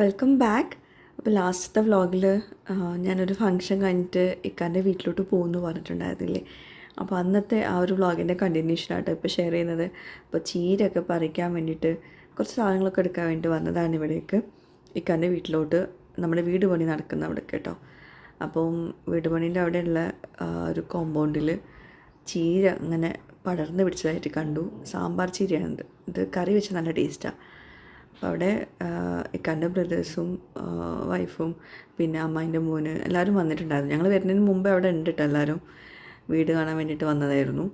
Welcome back അപ്പോൾ ലാസ്റ്റത്തെ വ്ളോഗിൽ ഞാനൊരു ഫംഗ്ഷൻ കഴിഞ്ഞിട്ട് ഇക്കാന്റെ വീട്ടിലോട്ട് പോകുമെന്ന് പറഞ്ഞിട്ടുണ്ടായിരുന്നില്ലേ? അപ്പോൾ അന്നത്തെ ആ ഒരു വ്ളോഗിന്റെ കണ്ടിന്യൂഷനായിട്ട് ഇപ്പോൾ ഷെയർ ചെയ്യുന്നത്. അപ്പോൾ ചീരയൊക്കെ പറിക്കാൻ വേണ്ടിയിട്ട് കുറച്ച് സാധനങ്ങളൊക്കെ എടുക്കാൻ വേണ്ടി വന്നതാണ് ഇവിടേക്ക്. ഇക്കാന്റെ വീട്ടിലോട്ട് നമ്മുടെ വീട് പണി നടക്കുന്ന അവിടെ കേട്ടോ. അപ്പം വീട് പണീന്റെ അവിടെയുള്ള ഒരു കോമ്പൗണ്ടിൽ ചീര അങ്ങനെ പടർന്ന് പിടിച്ചതായിട്ട് കണ്ടു. സാമ്പാർ ചീരയാണ് ഇത് കറി വെച്ച് നല്ല ടേസ്റ്റാണ് അപ്പോൾ അവിടെ ഇക്കാന്റെ ബ്രദേഴ്സും വൈഫും പിന്നെ അമ്മായിന്റെ മോന് എല്ലാവരും വന്നിട്ടുണ്ടായിരുന്നു. ഞങ്ങൾ വരുന്നതിന് മുമ്പേ അവിടെ ഉണ്ട് എല്ലാവരും വീട് കാണാൻ വേണ്ടിയിട്ട് വന്നതായിരുന്നു.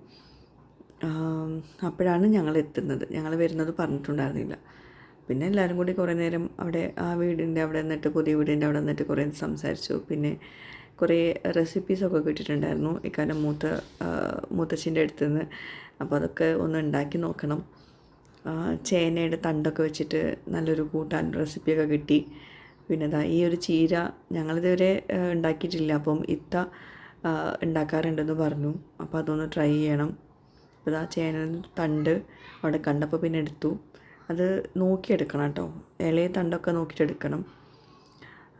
അപ്പോഴാണ് ഞങ്ങൾ എത്തുന്നത്. ഞങ്ങൾ വരുന്നത് പറഞ്ഞിട്ടുണ്ടായിരുന്നില്ല. പിന്നെ എല്ലാവരും കൂടി കുറേ നേരം അവിടെ ആ വീടിന്റെ അവിടെ നിന്നിട്ട് പുതിയ വീടിന്റെ അവിടെ നിന്നിട്ട് കുറേ സംസാരിച്ചു. പിന്നെ കുറേ റെസിപ്പീസൊക്കെ കിട്ടിയിട്ടുണ്ടായിരുന്നു ഇക്കാന്റെ മൂത്ത മൂത്തച്ഛന്റെ അടുത്ത് നിന്ന്. അപ്പോൾ അതൊക്കെ ഒന്ന് ഉണ്ടാക്കി നോക്കണം. ചേനയുടെ തണ്ടൊക്കെ വെച്ചിട്ട് നല്ലൊരു കൂട്ടാൻ റെസിപ്പിയൊക്കെ കിട്ടി. പിന്നെ ഇതാ ഈ ഒരു ചീര ഞങ്ങളിതുവരെ ഉണ്ടാക്കിയിട്ടില്ല. അപ്പം ഇത്ത ഉണ്ടാക്കാറുണ്ടെന്ന് പറഞ്ഞു. അപ്പോൾ അതൊന്ന് ട്രൈ ചെയ്യണം. അപ്പോൾ ഇതാ ചേന തണ്ട് അവിടെ കണ്ടപ്പോൾ പിന്നെ എടുത്തു. അത് നോക്കിയെടുക്കണം കേട്ടോ. ഇളയ തണ്ടൊക്കെ നോക്കിയിട്ടെടുക്കണം.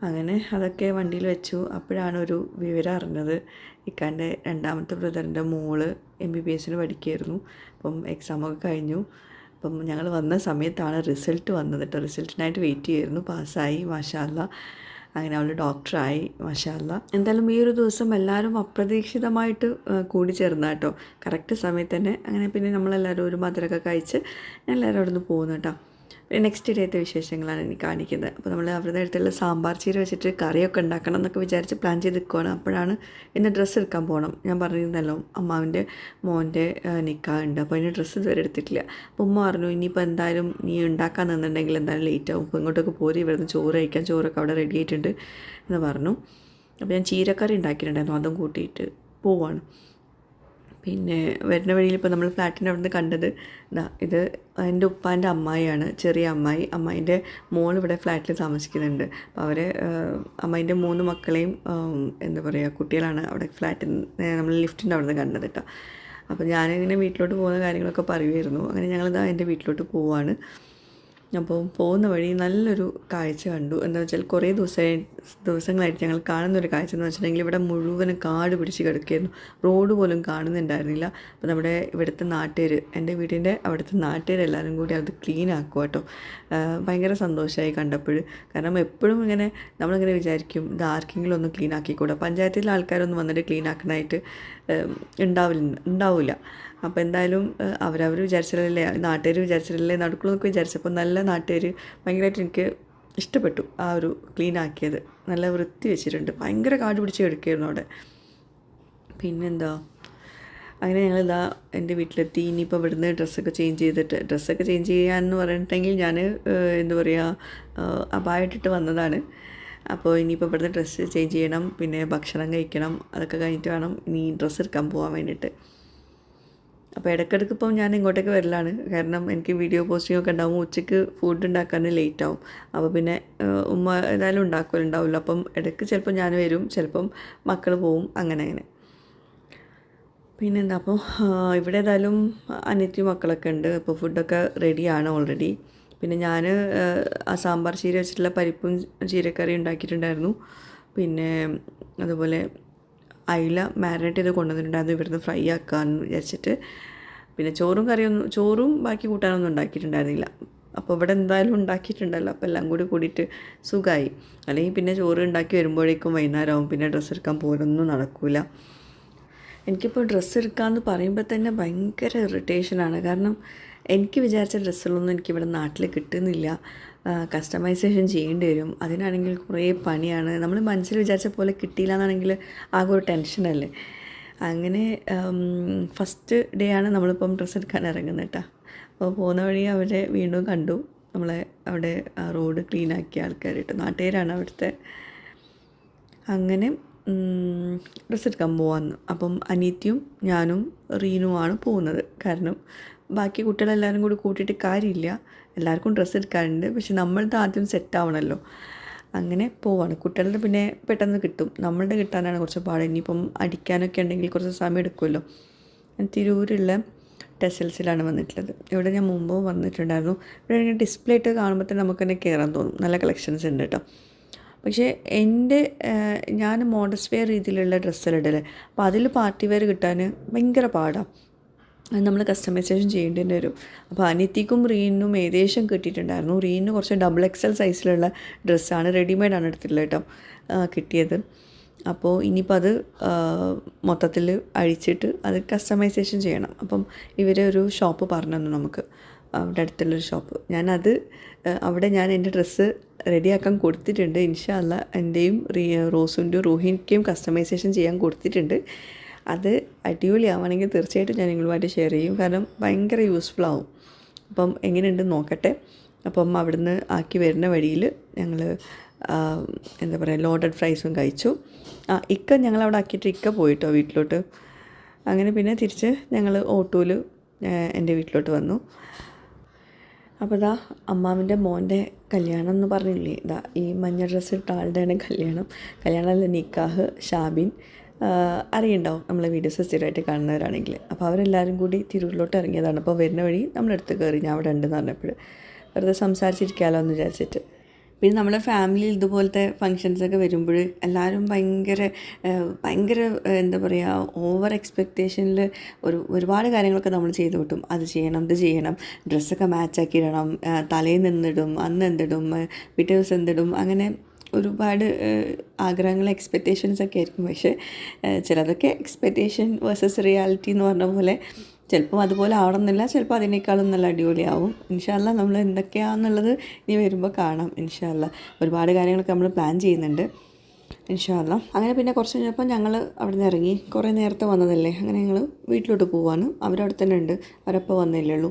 അങ്ങനെ അതൊക്കെ വണ്ടിയിൽ വെച്ചു. അപ്പോഴാണ് ഒരു വിവരം അറിഞ്ഞത്. ഇക്കാന്റെ രണ്ടാമത്തെ ബ്രദറിന്റെ മോൾ എം ബി ബി എസിന് പഠിക്കുകയായിരുന്നു. അപ്പം എക്സാമൊക്കെ കഴിഞ്ഞു. അപ്പം ഞങ്ങൾ വന്ന സമയത്താണ് റിസൾട്ട് വന്നത് കേട്ടോ. റിസൾട്ടിനായിട്ട് വെയിറ്റ് ചെയ്യായിരുന്നു പാസ്സായി. മാഷാല്ല അങ്ങനെ അവൾ ഡോക്ടറായി. മാഷാല്ല എന്തായാലും ഈ ഒരു ദിവസം എല്ലാവരും അപ്രതീക്ഷിതമായിട്ട് കൂടി കൂടിച്ചേർന്ന കേട്ടോ. കറക്റ്റ് സമയത്ത് തന്നെ. അങ്ങനെ പിന്നെ നമ്മളെല്ലാവരും ഒരു മധുരമൊക്കെ കഴിച്ച് എല്ലാവരും അവിടെ നിന്ന് പോകുന്നു കേട്ടോ. നെക്സ്റ്റ് ഡേത്തെ വിശേഷങ്ങളാണ് എനിക്ക് കാണിക്കുന്നത്. അപ്പോൾ നമ്മൾ അവരുടെ അടുത്തുള്ള സാമ്പാർ ചീര വെച്ചിട്ട് കറിയൊക്കെ ഉണ്ടാക്കണം എന്നൊക്കെ വിചാരിച്ച് പ്ലാൻ ചെയ്ത് നിൽക്കുകയാണ് അപ്പോഴാണ് ഇന്ന് ഡ്രസ്സ് എടുക്കാൻ പോകണം ഞാൻ പറഞ്ഞിരുന്നല്ലോ അമ്മാവിന്റെ മോന്റെ നിൽക്കാറുണ്ട് അപ്പോൾ അതിന് ഡ്രസ്സ് ഇതുവരെ എടുത്തിട്ടില്ല. അപ്പോൾ ഉമ്മ പറഞ്ഞു ഇനിയിപ്പോൾ എന്തായാലും നീ ഉണ്ടാക്കാൻ നിന്നുണ്ടെങ്കിൽ എന്തായാലും ലേറ്റ് ആവും. അപ്പോൾ ഇങ്ങോട്ടൊക്കെ പോരി. ഇവിടുന്ന് ചോറ് കഴിക്കാൻ ചോറൊക്കെ അവിടെ റെഡി ആയിട്ടുണ്ട് എന്ന് പറഞ്ഞു. അപ്പോൾ ഞാൻ ചീരക്കറി ഉണ്ടാക്കിയിട്ടുണ്ടായിരുന്നു. അതും കൂട്ടിയിട്ട് പോവാണ്. പിന്നെ വരുന്ന വഴിയിൽ ഇപ്പോൾ നമ്മൾ ഫ്ലാറ്റിന്റെ അവിടെ നിന്ന് കണ്ടത് ഇതാ എന്റെ ഉപ്പാന്റെ അമ്മായിയാണ് ചെറിയ അമ്മായി. അമ്മായിന്റെ മോൾ ഇവിടെ ഫ്ലാറ്റിൽ താമസിക്കുന്നുണ്ട്. അപ്പോൾ അവർ അമ്മായിന്റെ മൂന്ന് മക്കളെയും എന്താ പറയുക കുട്ടികളാണ് അവിടെ ഫ്ലാറ്റിൽ നമ്മൾ ലിഫ്റ്റിന്റെ അവിടെ നിന്ന് കണ്ടത് കേട്ടോ. അപ്പോൾ ഞാനിങ്ങനെ വീട്ടിലോട്ട് പോകുന്ന കാര്യങ്ങളൊക്കെ പറയുമായിരുന്നു. അങ്ങനെ ഞങ്ങളിതാ എന്റെ വീട്ടിലോട്ട് പോവാണ്. അപ്പോൾ പോകുന്ന വഴി നല്ലൊരു കാഴ്ച കണ്ടു. എന്താ വെച്ചാൽ കുറേ ദിവസമായി ദിവസങ്ങളായിട്ട് ഞങ്ങൾ കാണുന്ന ഒരു കാഴ്ച എന്ന് വെച്ചിട്ടുണ്ടെങ്കിൽ ഇവിടെ മുഴുവനും കാട് പിടിച്ച് കിടക്കുകയായിരുന്നു. റോഡ് പോലും കാണുന്നുണ്ടായിരുന്നില്ല. അപ്പോൾ നമ്മുടെ ഇവിടുത്തെ നാട്ടുകാർ എന്റെ വീടിന്റെ അവിടുത്തെ നാട്ടുകാർ എല്ലാവരും കൂടി അത് ക്ലീൻ ആക്കുക കേട്ടോ. ഭയങ്കര സന്തോഷമായി കണ്ടപ്പോൾ. കാരണം എപ്പോഴും ഇങ്ങനെ നമ്മളിങ്ങനെ വിചാരിക്കും ഇത് ആർക്കെങ്കിലും ഒന്ന് ക്ലീൻ ആക്കിക്കൂടാ. പഞ്ചായത്തിലെ ആൾക്കാരൊന്നും വന്നിട്ട് ക്ലീൻ ആക്കണമായിട്ട് ഉണ്ടാവില്ല ഉണ്ടാവില്ല. അപ്പോൾ എന്തായാലും അവരവർ വിചാരിച്ചില്ലേ നാട്ടുകാർ വിചാരിച്ചില്ലേ നടക്കുള്ളൂ എന്നൊക്കെ വിചാരിച്ചപ്പോൾ നല്ല നാട്ടുകാർ ഭയങ്കരമായിട്ട് എനിക്ക് ഇഷ്ടപ്പെട്ടു ആ ഒരു ക്ലീൻ ആക്കിയത്. നല്ല വൃത്തി വെച്ചിട്ടുണ്ട്. ഭയങ്കര കാട് പിടിച്ച് എടുക്കുകയായിരുന്നു അവിടെ. പിന്നെന്താ? അങ്ങനെ ഞങ്ങൾ ഇതാ എന്റെ വീട്ടിലെത്തി. ഇനിയിപ്പോൾ ഇവിടുന്ന് ഡ്രസ്സൊക്കെ ചേഞ്ച് ചെയ്തിട്ട് ഡ്രസ്സൊക്കെ ചേഞ്ച് ചെയ്യാമെന്ന് പറഞ്ഞിട്ടുണ്ടെങ്കിൽ ഞാൻ എന്താ പറയുക അപായിട്ടിട്ട് വന്നതാണ്. അപ്പോൾ ഇനിയിപ്പോൾ ഇവിടുന്ന് ഡ്രസ്സ് ചേഞ്ച് ചെയ്യണം പിന്നെ ഭക്ഷണം കഴിക്കണം അതൊക്കെ കഴിഞ്ഞിട്ട് വേണം ഇനി ഡ്രസ്സ് എടുക്കാൻ പോകാൻ വേണ്ടിയിട്ട്. അപ്പോൾ ഇടയ്ക്കിടയ്ക്ക് ഇപ്പം ഞാൻ ഇങ്ങോട്ടേക്ക് വരലാണ്. കാരണം എനിക്ക് വീഡിയോ പോസ്റ്റിംഗ് ഒക്കെ ഉണ്ടാവും. ഉച്ചയ്ക്ക് ഫുഡ് ഉണ്ടാക്കാൻ ലേറ്റ് ആവും. അപ്പോൾ പിന്നെ ഉമ്മ ഏതായാലും ഉണ്ടാക്കലുണ്ടാവില്ല അപ്പം ഇടയ്ക്ക് ചിലപ്പോൾ ഞാൻ വരും. ചിലപ്പം മക്കൾ പോവും. അങ്ങനെ അങ്ങനെ. പിന്നെന്താ? അപ്പോൾ ഇവിടെ ഏതായാലും അനിയത്തി മക്കളൊക്കെ ഉണ്ട്. അപ്പോൾ ഫുഡൊക്കെ റെഡിയാണ് ഓൾറെഡി പിന്നെ ഞാൻ ആ സാമ്പാർ ചീര വെച്ചിട്ടുള്ള പരിപ്പും ചീരക്കറി ഉണ്ടാക്കിയിട്ടുണ്ടായിരുന്നു. പിന്നെ അതുപോലെ അയില മാരിനേറ്റ് ചെയ്ത് കൊണ്ടുവന്നിട്ടുണ്ടായിരുന്നു. ഇവിടുന്ന് ഫ്രൈ ആക്കാമെന്ന് വിചാരിച്ചിട്ട്. പിന്നെ ചോറും കറിയൊന്നും ചോറും ബാക്കി കൂട്ടാനൊന്നും ഉണ്ടാക്കിയിട്ടുണ്ടായിരുന്നില്ല. അപ്പോൾ ഇവിടെ എന്തായാലും ഉണ്ടാക്കിയിട്ടുണ്ടല്ലോ. അപ്പോൾ എല്ലാം കൂടി കൂടിയിട്ട് സുഖമായി അല്ലെങ്കിൽ പിന്നെ ചോറ് ഉണ്ടാക്കി വരുമ്പോഴേക്കും വൈകുന്നേരമാവും. പിന്നെ ഡ്രസ്സ് എടുക്കാൻ പോലൊന്നും നടക്കില്ല എനിക്കിപ്പോൾ ഡ്രസ്സ് എടുക്കാമെന്ന് പറയുമ്പോൾ തന്നെ ഭയങ്കര ഇറിറ്റേഷനാണ് കാരണം എനിക്ക് വിചാരിച്ച ഡ്രസ്സുകളൊന്നും എനിക്കിവിടെ നാട്ടിൽ കിട്ടുന്നില്ല. കസ്റ്റമൈസേഷൻ ചെയ്യേണ്ടി വരും. അതിനാണെങ്കിൽ കുറേ പണിയാണ്. നമ്മൾ മനസ്സിൽ വിചാരിച്ച പോലെ കിട്ടിയില്ല എന്നാണെങ്കിൽ ആകെ ഒരു ടെൻഷനല്ലേ അങ്ങനെ ഫസ്റ്റ് ഡേ ആണ് നമ്മളിപ്പം ഡ്രസ്സ് എടുക്കാൻ ഇറങ്ങുന്നത് കേട്ടോ അപ്പോൾ പോകുന്ന വഴി അവരെ വീണ്ടും കണ്ടു. നമ്മളെ അവിടെ റോഡ് ക്ലീൻ ആക്കിയ ആൾക്കാർ കേട്ടോ നാട്ടുകാരാണ് അവിടുത്തെ. അങ്ങനെ ഡ്രസ്സ് എടുക്കാൻ പോവാന്ന്. അപ്പം അനീത്തിയും ഞാനും റീനുമാണ് പോകുന്നത്. കാരണം ബാക്കി കുട്ടികളെല്ലാവരും കൂടി കൂട്ടിയിട്ട് കാര്യമില്ല. എല്ലാവർക്കും ഡ്രസ്സ് എടുക്കാറുണ്ട് പക്ഷെ നമ്മളുടെ ആദ്യം സെറ്റ് ആവണമല്ലോ അങ്ങനെ പോവാണ്. കുട്ടികളുടെ പിന്നെ പെട്ടെന്ന് കിട്ടും. നമ്മളുടെ കിട്ടാനാണ് കുറച്ച് പാട് ഇനിയിപ്പം അടിക്കാനൊക്കെ ഉണ്ടെങ്കിൽ കുറച്ച് സമയം എടുക്കുമല്ലോ. തിരൂരുള്ള ടെസൽസിലാണ് വന്നിട്ടുള്ളത്. ഇവിടെ ഞാൻ മുമ്പ് വന്നിട്ടുണ്ടായിരുന്നു. ഇവിടെ ഇങ്ങനെ ഡിസ്പ്ലേ ഇട്ട് കാണുമ്പോൾ തന്നെ നമുക്ക് തന്നെ കയറാൻ തോന്നും. നല്ല കളക്ഷൻസ് ഉണ്ട് കേട്ടോ. പക്ഷേ എന്റെ ഞാൻ മോഡസ്റ്റ് വെയർ രീതിയിലുള്ള ഡ്രസ്സെല്ലാം അപ്പോൾ അതിൽ പാർട്ടി വെയർ കിട്ടാൻ ഭയങ്കര പാടാണ് അത് നമ്മൾ കസ്റ്റമൈസേഷൻ ചെയ്യേണ്ടി വരും. അപ്പോൾ അനിത്തിക്കും റീനും ഏകദേശം കിട്ടിയിട്ടുണ്ടായിരുന്നു. റീനിന് കുറച്ച് ഡബിൾ എക്സൽ സൈസിലുള്ള ഡ്രസ്സാണ് റെഡിമെയ്ഡാണ് എടുത്തിട്ടുള്ളത് കേട്ടോ. കിട്ടിയത്. അപ്പോൾ ഇനിയിപ്പോൾ അത് മൊത്തത്തിൽ അഴിച്ചിട്ട് അത് കസ്റ്റമൈസേഷൻ ചെയ്യണം. അപ്പം ഇവർ ഒരു ഷോപ്പ് പറഞ്ഞു തന്നു നമുക്ക്. അവിടെ അടുത്തുള്ളൊരു ഷോപ്പ് ഞാനത് അവിടെ ഞാൻ എന്റെ ഡ്രസ്സ് റെഡിയാക്കാൻ കൊടുത്തിട്ടുണ്ട്. ഇൻഷാല്ല എന്റെയും റോസുന്റെയും റൂഹിന്റെയും കസ്റ്റമൈസേഷൻ ചെയ്യാൻ കൊടുത്തിട്ടുണ്ട്. അത് അടിപൊളിയാവുകയാണെങ്കിൽ തീർച്ചയായിട്ടും ഞാൻ നിങ്ങളുമായിട്ട് ഷെയർ ചെയ്യും. കാരണം ഭയങ്കര യൂസ്ഫുൾ ആവും. അപ്പം എങ്ങനെയുണ്ട് നോക്കട്ടെ. അപ്പം അവിടുന്ന് ആക്കി വരുന്ന വഴിയിൽ ഞങ്ങൾ എന്താ പറയുക ലോഡഡ് ഫ്രൈസും കഴിച്ചു. ആ ഇക്ക ഞങ്ങൾ അവിടെ ആക്കിയിട്ട് ഇക്ക പോയിട്ടോ വീട്ടിലോട്ട്. അങ്ങനെ പിന്നെ തിരിച്ച് ഞങ്ങൾ ഓട്ടോയിൽ എന്റെ വീട്ടിലോട്ട് വന്നു. അപ്പോൾ ഇതാ അമ്മാവിന്റെ മോന്റെ കല്യാണം എന്ന് പറഞ്ഞില്ലേ? ഇതാ ഈ മഞ്ഞ ഡ്രസ്സ് ഇട്ട ആളുടെയാണ് കല്യാണം. കല്യാണമല്ല നിക്കാഹ് ഷാബിൻ. അറിയുണ്ടാവും. നമ്മളെ വീഡിയോസ് സ്ഥിരമായിട്ട് കാണുന്നവരാണെങ്കിൽ. അപ്പോൾ അവരെല്ലാവരും കൂടി തിരൂരിലോട്ട് ഇറങ്ങിയതാണ്. അപ്പോൾ വരുന്ന വഴി നമ്മളെടുത്ത് കയറി. ഞാൻ അവിടെ ഉണ്ടെന്ന് പറഞ്ഞപ്പോൾ വെറുതെ സംസാരിച്ചിരിക്കാമല്ലോ എന്ന് വിചാരിച്ചിട്ട്. പിന്നെ നമ്മുടെ ഫാമിലിയിൽ ഇതുപോലത്തെ ഫങ്ഷൻസൊക്കെ വരുമ്പോൾ എല്ലാവരും ഭയങ്കര ഭയങ്കര എന്താ പറയുക ഓവർ എക്സ്പെക്റ്റേഷനിൽ ഒരു ഒരുപാട് കാര്യങ്ങളൊക്കെ നമ്മൾ ചെയ്ത് കിട്ടും. അത് ചെയ്യണം ഇത് ചെയ്യണം. ഡ്രസ്സൊക്കെ മാച്ചാക്കി ഇടണം. തലേന്ന് എന്തിടും അന്ന് എന്തിടും പിറ്റേ ദിവസം എന്തിടും. അങ്ങനെ ഒരുപാട് ആഗ്രഹങ്ങൾ എക്സ്പെക്റ്റേഷൻസ് ഒക്കെ ആയിരിക്കും. പക്ഷേ ചിലതൊക്കെ എക്സ്പെക്റ്റേഷൻ വേഴ്സസ് റിയാലിറ്റി എന്ന് പറഞ്ഞ പോലെ ചിലപ്പം അതുപോലെ ആവണമെന്നില്ല ചിലപ്പോൾ അതിനേക്കാളും നല്ല അടിപൊളിയാവും. ഇൻഷാല്ല നമ്മൾ എന്തൊക്കെയാണെന്നുള്ളത് ഇനി വരുമ്പോൾ കാണാം ഇൻഷാല്ല ഒരുപാട് കാര്യങ്ങളൊക്കെ നമ്മൾ പ്ലാൻ ചെയ്യുന്നുണ്ട് ഇൻഷാല്ല അങ്ങനെ പിന്നെ കുറച്ച് കഴിഞ്ഞപ്പോൾ ഞങ്ങൾ അവിടെ നിന്ന് ഇറങ്ങി. കുറേ നേരത്തെ വന്നതല്ലേ? അങ്ങനെ ഞങ്ങൾ വീട്ടിലോട്ട് പോവാണ്. അവരവിടെ തന്നെ ഉണ്ട്. അവരപ്പോൾ വന്നില്ലേ ഉള്ളൂ.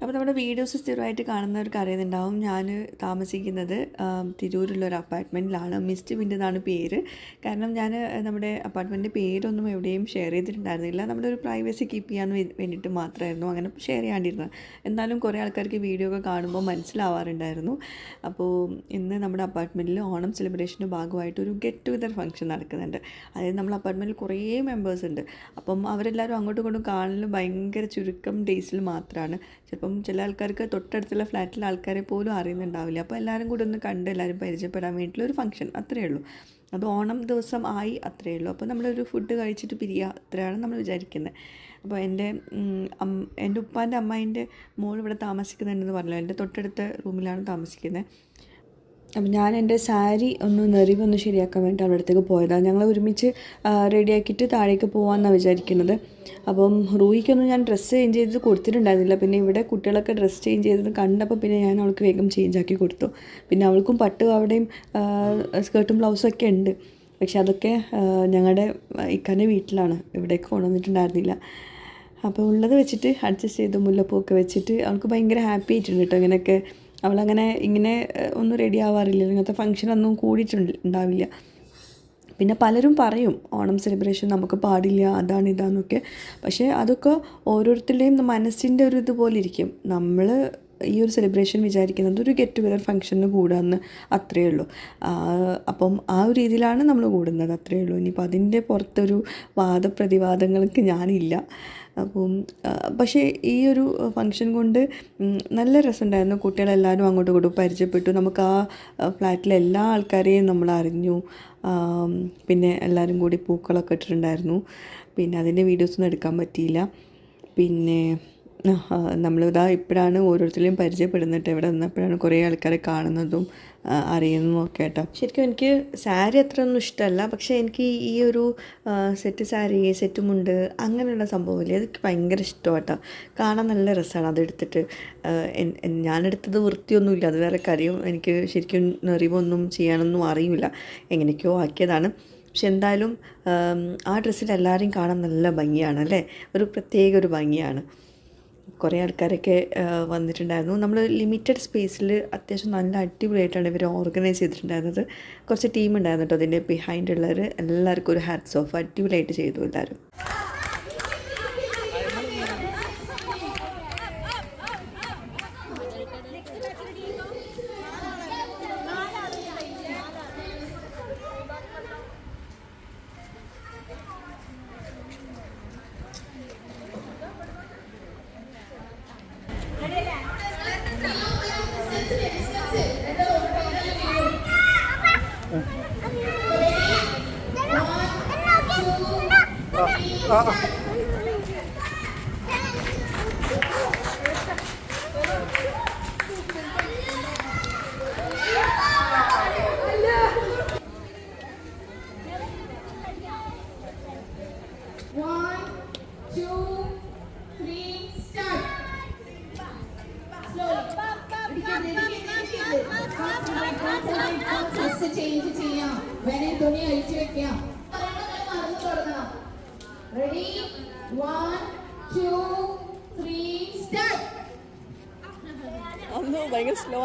അപ്പോൾ നമ്മുടെ വീഡിയോസ് സ്ഥിരമായിട്ട് കാണുന്നവർക്ക് അറിയുന്നുണ്ടാവും. ഞാൻ താമസിക്കുന്നത് ഒരു അപ്പാർട്ട്മെന്റിലാണ് മിസ്റ്റ് എന്നാണ് പേര്. കാരണം ഞാൻ നമ്മുടെ അപ്പാർട്ട്മെന്റിന്റെ പേരൊന്നും എവിടെയും ഷെയർ ചെയ്തിട്ടുണ്ടായിരുന്നില്ല. നമ്മുടെ ഒരു പ്രൈവസി കീപ്പ് ചെയ്യാൻ വേണ്ടിയിട്ട് മാത്രമായിരുന്നു അങ്ങനെ ഷെയർ ചെയ്യാണ്ടിരുന്നത്. എന്നാലും കുറേ ആൾക്കാർക്ക് വീഡിയോ ഒക്കെ കാണുമ്പോൾ മനസ്സിലാവാറുണ്ടായിരുന്നു. അപ്പോൾ ഇന്ന് നമ്മുടെ അപ്പാർട്ട്മെന്റിൽ ഓണം സെലിബ്രേഷന്റെ ഭാഗമായിട്ട് ഒരു ഗെറ്റ് ടുഗദർ ഫംഗ്ഷൻ നടക്കുന്നുണ്ട്. അതായത് നമ്മൾ അപ്പാർട്ട്മെന്റിൽ കുറേ മെമ്പേഴ്സ് ഉണ്ട്. അപ്പം അവരെല്ലാവരും അങ്ങോട്ടും ഇങ്ങോട്ടും കാണലും ഭയങ്കര ചുരുക്കം ഡേയ്സിൽ മാത്രമാണ് ചിലപ്പം ചില ആൾക്കാർക്ക് തൊട്ടടുത്തുള്ള ഫ്ലാറ്റിലെ ആൾക്കാരെ പോലും അറിയുന്നുണ്ടാവില്ല. അപ്പോൾ എല്ലാവരും കൂടി ഒന്ന് കണ്ട് എല്ലാവരും പരിചയപ്പെടാൻ വേണ്ടിയിട്ടുള്ള ഒരു ഫംഗ്ഷൻ അത്രയേ ഉള്ളൂ. അത് ഓണം ദിവസം ആയി അത്രയേ ഉള്ളൂ. അപ്പോൾ നമ്മളൊരു ഫുഡ് കഴിച്ചിട്ട് പിരിയുക അത്രയാണ് നമ്മൾ വിചാരിക്കുന്നത് അപ്പോൾ എന്റെ എന്റെ ഉപ്പാന്റെ അമ്മായിന്റെ മോൾ ഇവിടെ താമസിക്കുന്നുണ്ടെന്ന് പറഞ്ഞല്ലോ. എന്റെ തൊട്ടടുത്ത റൂമിലാണ് താമസിക്കുന്നത് അപ്പം ഞാൻ എന്റെ സാരി ഒന്ന് നെറിവൊന്ന് ശരിയാക്കാൻ വേണ്ടി അവിടത്തേക്ക് അടുത്തേക്ക് പോയതാണ്. ഞങ്ങൾ ഒരുമിച്ച് റെഡിയാക്കിയിട്ട് താഴേക്ക് പോകാമെന്നാണ് വിചാരിക്കുന്നത്. അപ്പം റൂഹിക്കൊന്നും ഞാൻ ഡ്രസ്സ് ചേഞ്ച് ചെയ്ത് കൊടുത്തിട്ടുണ്ടായിരുന്നില്ല. പിന്നെ ഇവിടെ കുട്ടികളൊക്കെ ഡ്രസ്സ് ചേഞ്ച് ചെയ്തത് കണ്ടപ്പോൾ പിന്നെ ഞാൻ അവൾക്ക് വേഗം ചേഞ്ച് ആക്കി കൊടുത്തു. പിന്നെ അവൾക്കും പട്ട് അവിടെയും സ്കേർട്ടും ബ്ലൗസും ഒക്കെ ഉണ്ട്. പക്ഷെ അതൊക്കെ ഞങ്ങളുടെ ഇക്കാന്റെ വീട്ടിലാണ്. ഇവിടേക്ക് കൊണ്ടുവന്നിട്ടുണ്ടായിരുന്നില്ല. അപ്പോൾ ഉള്ളത് വെച്ചിട്ട് അഡ്ജസ്റ്റ് ചെയ്ത് മുല്ലപ്പൂവൊക്കെ വെച്ചിട്ട് അവൾക്ക് ഭയങ്കര ഹാപ്പി ആയിട്ടുണ്ട് കേട്ടോ ഇങ്ങനെയൊക്കെ. അവളങ്ങനെ ഇങ്ങനെ ഒന്നും റെഡി ആവാറില്ല. ഇങ്ങനത്തെ കൂടിയിട്ടുണ്ട് ഉണ്ടാവില്ല. പിന്നെ പലരും പറയും ഓണം സെലിബ്രേഷൻ നമുക്ക് പാടില്ല അതാണ് ഇതാന്നൊക്കെ. പക്ഷേ അതൊക്കെ ഓരോരുത്തരുടെയും മനസ്സിന്റെ ഒരു ഇതുപോലെ ഇരിക്കും. നമ്മൾ ഈ ഒരു സെലിബ്രേഷൻ വിചാരിക്കുന്നത് ഒരു ഗെറ്റ് ടുഗദർ ഫംഗ്ഷന് കൂടാന്ന് അത്രയേ ഉള്ളൂ. അപ്പം ആ ഒരു രീതിയിലാണ് നമ്മൾ കൂടുന്നത് അത്രയേ ഉള്ളൂ. ഇനിയിപ്പോൾ അതിന്റെ പുറത്തൊരു വാദപ്രതിവാദങ്ങൾക്ക് ഞാനില്ല. അപ്പം പക്ഷേ ഈ ഒരു ഫംഗ്ഷൻ കൊണ്ട് നല്ല രസമുണ്ടായിരുന്നു. കുട്ടികളെല്ലാവരും അങ്ങോട്ടും ഇങ്ങോട്ടും പരിചയപ്പെട്ടു. നമുക്ക് ആ ഫ്ലാറ്റിലെ എല്ലാ ആൾക്കാരെയും നമ്മൾ അറിഞ്ഞു. പിന്നെ എല്ലാവരും കൂടി പൂക്കളൊക്കെ ഇട്ടിട്ടുണ്ടായിരുന്നു. പിന്നെ അതിന്റെ വീഡിയോസൊന്നും എടുക്കാൻ പറ്റിയില്ല. പിന്നെ നമ്മളിതാ ഇപ്പോഴാണ് ഓരോരുത്തരെയും പരിചയപ്പെടുന്നിട്ട് ഇവിടെ നിന്നപ്പോഴാണ് കുറേ ആൾക്കാരെ കാണുന്നതും ആ, അറിയുന്നതും കേട്ടോ. ശരിക്കും എനിക്ക് സാരി അത്രയൊന്നും ഇഷ്ടമല്ല. പക്ഷേ എനിക്ക് ഈ ഒരു സെറ്റ് സാരി സെറ്റ് മുണ്ട് അങ്ങനെയുള്ള സംഭവമില്ലേ? അതൊക്കെ ഭയങ്കര ഇഷ്ടമാണ് കേട്ടോ കാണാൻ നല്ല രസമാണ് അതെടുത്തിട്ട്. ഞാനെടുത്തത് വൃത്തിയൊന്നുമില്ല. അത് വേറെ കാര്യം. എനിക്ക് ശരിക്കും നിറവൊന്നും ചെയ്യാനൊന്നും അറിയില്ല. എങ്ങനെയൊക്കെയോ ആക്കിയതാണ്. പക്ഷെ എന്തായാലും ആ ഡ്രസ്സിൽ എല്ലാവരെയും കാണാൻ നല്ല ഭംഗിയാണ് അല്ലേ? ഒരു പ്രത്യേക ഒരു ഭംഗിയാണ്. കുറേ ആൾക്കാരൊക്കെ വന്നിട്ടുണ്ടായിരുന്നു. നമ്മൾ ലിമിറ്റഡ് സ്പേസിൽ അത്യാവശ്യം നല്ല അടിപൊളിയായിട്ടാണ് ഇവർ ഓർഗനൈസ് ചെയ്തിട്ടുണ്ടായിരുന്നത്. കുറച്ച് ടീം ഉണ്ടായിരുന്നു കേട്ടോ അതിന്റെ ബിഹൈൻഡ് ഉള്ളവർ എല്ലാവർക്കും ഒരു ഹാറ്റ്സ് ഓഫ് അടിപൊളിയായിട്ട് ചെയ്തു എല്ലാവരും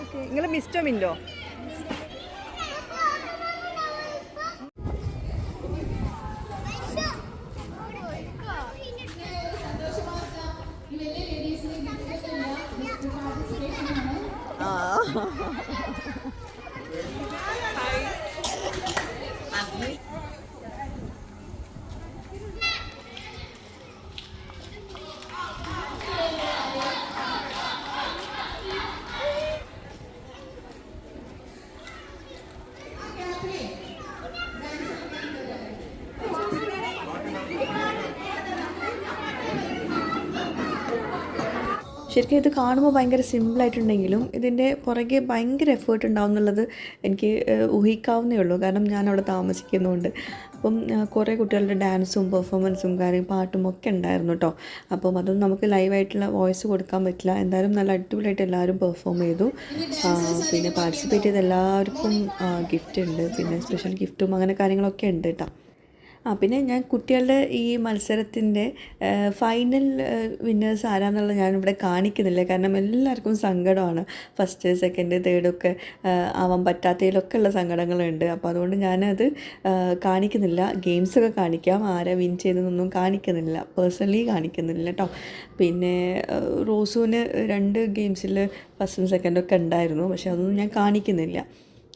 ഓക്കെ നിങ്ങൾ മിസ്റ്റോ മിൻഡോ സന്തോഷവാർത്ത. ശരിക്കും ഇത് കാണുമ്പോൾ ഭയങ്കര സിമ്പിളായിട്ടുണ്ടെങ്കിലും ഇതിന്റെ പുറകെ ഭയങ്കര എഫേർട്ട് ഉണ്ടാവും എന്നുള്ളത് എനിക്ക് ഊഹിക്കാവുന്നേ ഉള്ളൂ. കാരണം ഞാൻ അവിടെ താമസിക്കുന്നുണ്ട് അപ്പം കുറേ കുട്ടികളുടെ ഡാൻസും പെർഫോമൻസും കാര്യം പാട്ടും ഒക്കെ ഉണ്ടായിരുന്നു കേട്ടോ അപ്പം അതൊന്നും നമുക്ക് ലൈവായിട്ടുള്ള വോയിസ് കൊടുക്കാൻ പറ്റില്ല. എന്തായാലും നല്ല അടിപൊളിയായിട്ട് എല്ലാവരും പെർഫോം ചെയ്തു. പിന്നെ പാർട്ടിസിപ്പേറ്റ് ചെയ്ത എല്ലാവർക്കും ഗിഫ്റ്റ് ഉണ്ട്. പിന്നെ സ്പെഷ്യൽ ഗിഫ്റ്റും അങ്ങനെ കാര്യങ്ങളൊക്കെ ഉണ്ട് കേട്ടോ ആ പിന്നെ ഞാൻ കുട്ടികളുടെ ഈ മത്സരത്തിന്റെ ഫൈനൽ വിന്നേഴ്സ് ആരാന്നുള്ളത് ഞാനിവിടെ കാണിക്കുന്നില്ല. കാരണം എല്ലാവർക്കും സങ്കടമാണ്. ഫസ്റ്റ് സെക്കൻഡ് തേർഡൊക്കെ ആവാൻ പറ്റാത്തതിലൊക്കെ ഉള്ള സങ്കടങ്ങളുണ്ട്. അപ്പോൾ അതുകൊണ്ട് ഞാനത് കാണിക്കുന്നില്ല. ഗെയിംസൊക്കെ കാണിക്കാം. ആരാ വിൻ ചെയ്തതെന്നൊന്നും കാണിക്കുന്നില്ല. പേഴ്സണലി കാണിക്കുന്നില്ല കേട്ടോ പിന്നെ റോസുവിന് രണ്ട് ഗെയിംസിൽ ഫസ്റ്റും സെക്കൻഡൊക്കെ ഉണ്ടായിരുന്നു. പക്ഷെ അതൊന്നും ഞാൻ കാണിക്കുന്നില്ല.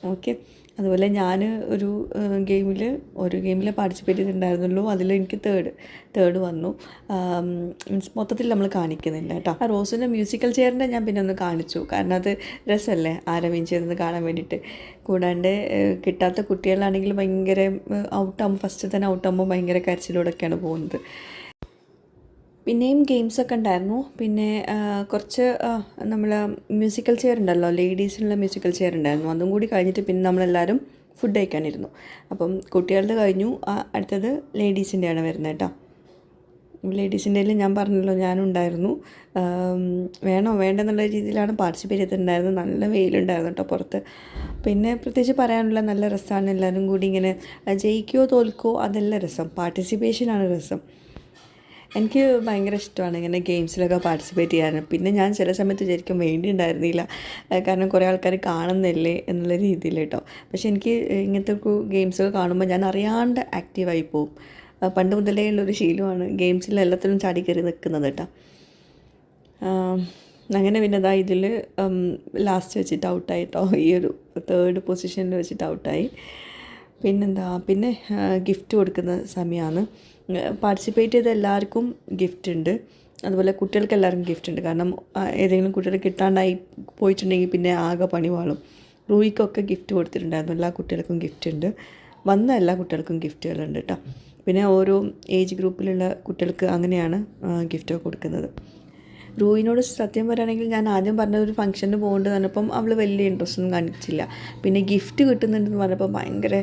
ഓക്കെ അതുപോലെ ഞാൻ ഒരു ഗെയിമിൽ ഒരു ഗെയിമിൽ പാർട്ടിസിപ്പേറ്റ് ചെയ്തിട്ടുണ്ടായിരുന്നുള്ളൂ. അതിൽ എനിക്ക് തേർഡ് തേർഡ് വന്നു. മീൻസ് മൊത്തത്തിൽ നമ്മൾ കാണിക്കുന്നില്ല കേട്ടോ. ആ റോസിന്റെ മ്യൂസിക്കൽ ചെയറിന്റെ ഞാൻ പിന്നെ ഒന്ന് കാണിച്ചു. കാരണം അത് രസമല്ലേ ആരെ വിൻ ചെയ്തെന്ന് കാണാൻ വേണ്ടിയിട്ട് കൂടാണ്ട് കിട്ടാത്ത കുട്ടികളാണെങ്കിൽ ഭയങ്കര ഔട്ടാകുമ്പോൾ ഫസ്റ്റ് തന്നെ ഔട്ടാകുമ്പോൾ ഭയങ്കര കരച്ചിലൂടെയൊക്കെയാണ് പോകുന്നത്. പിന്നെയും ഗെയിംസൊക്കെ ഉണ്ടായിരുന്നു. പിന്നെ കുറച്ച് നമ്മൾ മ്യൂസിക്കൽ ചെയർ ഉണ്ടല്ലോ ലേഡീസിനുള്ള മ്യൂസിക്കൽ ചെയർ ഉണ്ടായിരുന്നു. അതും കൂടി കഴിഞ്ഞിട്ട് പിന്നെ നമ്മളെല്ലാവരും ഫുഡ് കഴിക്കാനിരുന്നു. അപ്പം കുട്ടികളുടെ കഴിഞ്ഞു. അടുത്തത് ലേഡീസിന്റെയാണ് വരുന്നത് കേട്ടോ. ലേഡീസിന്റെ ഞാൻ പറഞ്ഞല്ലോ ഞാനും ഉണ്ടായിരുന്നു. ആം, വേണോ വേണ്ടെന്നുള്ള രീതിയിലാണ് പാർട്ടിസിപ്പേറ്റ് ചെയ്തിട്ടുണ്ടായിരുന്നത്. നല്ല വെയിലുണ്ടായിരുന്നു കേട്ടോ പുറത്ത്. പിന്നെ പ്രത്യേകിച്ച് പറയാനുള്ള നല്ല രസമാണ്. എല്ലാവരും കൂടി ഇങ്ങനെ ജയിക്കുകയോ തോൽക്കുകയോ അതല്ല രസം. പാർട്ടിസിപ്പേഷനാണ് രസം. എനിക്ക് ഭയങ്കര ഇഷ്ടമാണ് ഇങ്ങനെ ഗെയിംസിലൊക്കെ പാർട്ടിസിപ്പേറ്റ് ചെയ്യാൻ. പിന്നെ ഞാൻ ചില സമയത്ത് വിചാരിക്കും വേണ്ടി ഉണ്ടായിരുന്നില്ല. കാരണം കുറേ ആൾക്കാർ കാണുന്നില്ലേ എന്നുള്ള രീതിയിൽ കേട്ടോ. പക്ഷേ എനിക്ക് ഇങ്ങനത്തെ ഗെയിംസൊക്കെ കാണുമ്പോൾ ഞാൻ അറിയാണ്ട് ആക്റ്റീവായി പോവും. പണ്ട് മുതലേ ഉള്ളൊരു ശീലമാണ് ഗെയിംസിൽ എല്ലാത്തിലും ചാടി കയറി നിൽക്കുന്നത് കേട്ടോ. അങ്ങനെ പിന്നെ അതാ ഇതിൽ ലാസ്റ്റ് വെച്ചിട്ട് ഔട്ടായിട്ടോ ഈ ഒരു തേർഡ് പൊസിഷനിൽ വെച്ചിട്ട് ഔട്ടായി പിന്നെന്താ പിന്നെ ഗിഫ്റ്റ് കൊടുക്കുന്ന സമയമാണ് പാർട്ടിസിപ്പേറ്റ് ചെയ്ത എല്ലാവർക്കും ഗിഫ്റ്റ് ഉണ്ട്. അതുപോലെ കുട്ടികൾക്ക് എല്ലാവർക്കും ഗിഫ്റ്റ് ഉണ്ട്. കാരണം ഏതെങ്കിലും കുട്ടികൾ കിട്ടാണ്ടായി പോയിട്ടുണ്ടെങ്കിൽ പിന്നെ ആകെ പണി വാളും റൂയിക്കൊക്കെ ഗിഫ്റ്റ് കൊടുത്തിട്ടുണ്ടായിരുന്നു. എല്ലാ കുട്ടികൾക്കും ഗിഫ്റ്റ് ഉണ്ട്. വന്ന എല്ലാ കുട്ടികൾക്കും ഗിഫ്റ്റുകളുണ്ട് കേട്ടോ പിന്നെ ഓരോ ഏജ് ഗ്രൂപ്പിലുള്ള കുട്ടികൾക്ക് അങ്ങനെയാണ് ഗിഫ്റ്റൊക്കെ കൊടുക്കുന്നത്. റൂയിനോട് സത്യം പറയുകയാണെങ്കിൽ ഞാൻ ആദ്യം പറഞ്ഞ ഒരു ഫംഗ്ഷന് പോകേണ്ടത് പറഞ്ഞപ്പം അവൾ വലിയ ഇൻട്രസ്റ്റ് ഒന്നും കാണിച്ചില്ല. പിന്നെ ഗിഫ്റ്റ് കിട്ടുന്നുണ്ടെന്ന് പറഞ്ഞപ്പോൾ ഭയങ്കര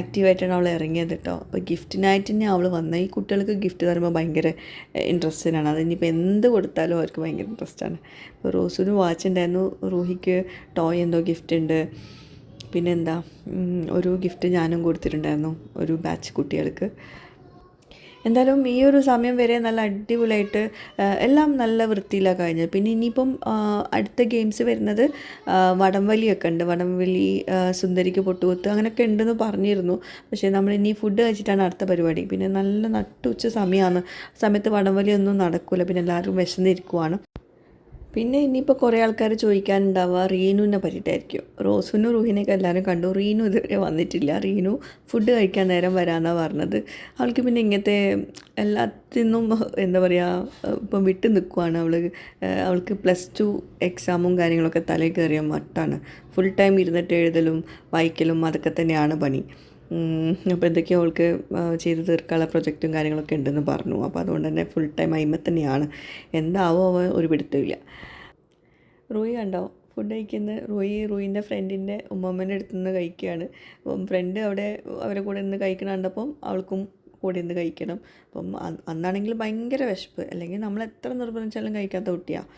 ആക്റ്റീവായിട്ടാണ് അവൾ ഇറങ്ങിയത് കേട്ടോ. അപ്പോൾ ഗിഫ്റ്റിനായിട്ട് തന്നെ അവൾ വന്ന. ഈ കുട്ടികൾക്ക് ഗിഫ്റ്റ് തരുമ്പോൾ ഭയങ്കര ഇൻട്രസ്റ്റിനാണ് അത് ഇനിയിപ്പോൾ എന്ത് കൊടുത്താലും അവർക്ക് ഭയങ്കര ഇൻട്രസ്റ്റാണ് ഇപ്പോൾ റോസിന് വാച്ച് ഉണ്ടായിരുന്നു. റൂഹിക്ക് ടോയ് എന്തോ ഗിഫ്റ്റ് ഉണ്ട്. പിന്നെന്താ ഒരു ഗിഫ്റ്റ് ഞാനും കൊടുത്തിട്ടുണ്ടായിരുന്നു. ഒരു ബാച്ച് കുട്ടികൾക്ക്. എന്തായാലും ഈ ഒരു സമയം വരെ നല്ല അടിപൊളിയായിട്ട് എല്ലാം നല്ല വൃത്തിയിലാണ് കഴിഞ്ഞത്. പിന്നെ ഇനിയിപ്പം അടുത്ത ഗെയിംസ് വരുന്നത് വടംവലിയൊക്കെ ഉണ്ട്. വടംവലി സുന്ദരിക്ക് പൊട്ടുകൊത്ത് അങ്ങനെയൊക്കെ ഉണ്ടെന്ന് പറഞ്ഞിരുന്നു. പക്ഷേ നമ്മൾ ഇനി ഫുഡ് കഴിച്ചിട്ടാണ് അടുത്ത പരിപാടി. പിന്നെ നല്ല നട്ടുച്ച സമയമാണ്. സമയത്ത് വടംവലിയൊന്നും നടക്കില്ല പിന്നെ എല്ലാവരും വിശന്നിരിക്കുവാണ്. പിന്നെ ഇനിയിപ്പോൾ കുറേ ആൾക്കാർ ചോദിക്കാനുണ്ടാവുക റീനുവിനെ പറ്റിയിട്ടായിരിക്കും. റോസുനും റൂഹിനെയൊക്കെ എല്ലാവരും കണ്ടു. റീനു ഇതുവരെ വന്നിട്ടില്ല. റീനു ഫുഡ് കഴിക്കാൻ നേരം വരാമെന്നാണ് പറഞ്ഞത്. അവൾക്ക് പിന്നെ ഇങ്ങനത്തെ എല്ലാത്തിനും എന്താ പറയുക ഇപ്പം വിട്ടു നിൽക്കുവാണ് അവൾ അവൾക്ക് പ്ലസ് ടു എക്സാമും കാര്യങ്ങളൊക്കെ തലയിൽ കയറിയ മട്ടാണ്. ഫുൾ ടൈം ഇരുന്നിട്ട് എഴുതലും വായിക്കലും അതൊക്കെ തന്നെയാണ് പണി. അപ്പോൾ എന്തൊക്കെയോ അവൾക്ക് ചെയ്ത് തീർക്കാനുള്ള പ്രൊജക്റ്റും കാര്യങ്ങളൊക്കെ ഉണ്ടെന്ന് പറഞ്ഞു. അപ്പോൾ അതുകൊണ്ട് തന്നെ ഫുൾ ടൈം അയിമ തന്നെയാണ്. എന്താവോ അവൻ ഒരു പിടുത്തമില്ല റോയി കണ്ടോ? ഫുഡ് കഴിക്കുന്ന റോയി റൂയിന്റെ ഫ്രണ്ടിന്റെ ഉമ്മമ്മേന്റെ അടുത്ത് നിന്ന് കഴിക്കുകയാണ്. അപ്പം ഫ്രണ്ട് അവിടെ അവരെ കൂടെ നിന്ന് കഴിക്കണ കണ്ടപ്പം അവൾക്കും കൂടെ നിന്ന് കഴിക്കണം. അപ്പം അന്നാണെങ്കിൽ ഭയങ്കര വിശപ്പ്. അല്ലെങ്കിൽ നമ്മൾ എത്ര നിർബന്ധിച്ചാലും കഴിക്കാത്ത കുട്ടിയാണ്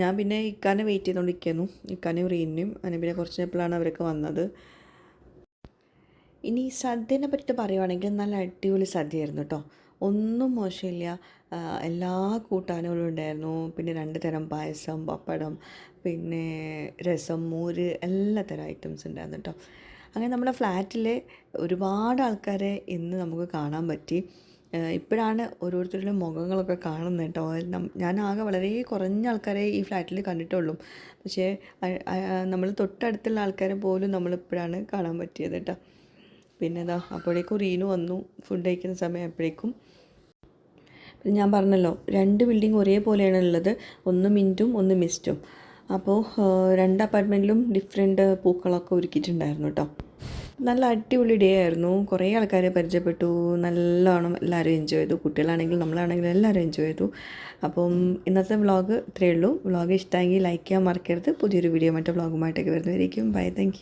ഞാൻ പിന്നെ ഇക്കാനെ വെയിറ്റ് ചെയ്തുകൊണ്ടിരിക്കുന്നു ഇക്കാനെ റീനും. അങ്ങനെ പിന്നെ കുറച്ച് നേപ്പിളാണ് അവരൊക്കെ വന്നത്. ഇനി സദ്യനെ പറ്റി പറയുവാണെങ്കിൽ നല്ല അടിപൊളി സദ്യയായിരുന്നു കേട്ടോ. ഒന്നും മോശമില്ല. എല്ലാ കൂട്ടാനുകളും ഉണ്ടായിരുന്നു. പിന്നെ രണ്ട് തരം പായസം പപ്പടം പിന്നെ രസം മോര് എല്ലാ തരം ഐറ്റംസ് ഉണ്ടായിരുന്നു കേട്ടോ. അങ്ങനെ നമ്മുടെ ഫ്ലാറ്റിൽ ഒരുപാട് ആൾക്കാരെ ഇന്ന് നമുക്ക് കാണാൻ പറ്റി. ഇപ്പോഴാണ് ഓരോരുത്തരുടെ മുഖങ്ങളൊക്കെ കാണുന്നത് കേട്ടോ. ഞാൻ ആകെ വളരെ കുറഞ്ഞ ആൾക്കാരെ ഈ ഫ്ലാറ്റിൽ കണ്ടിട്ടുള്ളൂ. പക്ഷേ നമ്മൾ തൊട്ടടുത്തുള്ള ആൾക്കാരെ പോലും നമ്മളിപ്പോഴാണ് കാണാൻ പറ്റിയത് കേട്ടോ. പിന്നെ ഇതാ അപ്പോഴേക്കും റീനു വന്നു ഫുഡ് കഴിക്കുന്ന സമയം അപ്പോഴേക്കും. ഞാൻ പറഞ്ഞല്ലോ രണ്ട് ബിൽഡിംഗ് ഒരേപോലെയാണ് ഉള്ളത് ഒന്ന് മിന്റും ഒന്ന് മിസ്റ്റും അപ്പോൾ രണ്ട് അപ്പാർട്ട്മെന്റിലും ഡിഫറെന്റ് പൂക്കളൊക്കെ ഒരുക്കിയിട്ടുണ്ടായിരുന്നു കേട്ടോ നല്ല അടിപൊളി ഡേ ആയിരുന്നു. കുറേ ആൾക്കാരെ പരിചയപ്പെട്ടു. നല്ലോണം എല്ലാവരും എൻജോയ് ചെയ്തു. കുട്ടികളാണെങ്കിലും നമ്മളാണെങ്കിലും എല്ലാവരും എൻജോയ് ചെയ്തു. അപ്പം ഇന്നത്തെ വ്ളോഗ് ഇത്രയേ ഉള്ളൂ. വ്ളോഗ് ഇഷ്ടമെങ്കിൽ ലൈക്ക് ചെയ്യാൻ മറക്കരുത്. പുതിയൊരു വീഡിയോ മറ്റേ വ്ളോഗുമായിട്ടൊക്കെ വരുന്നതായിരിക്കും ബൈ താങ്ക്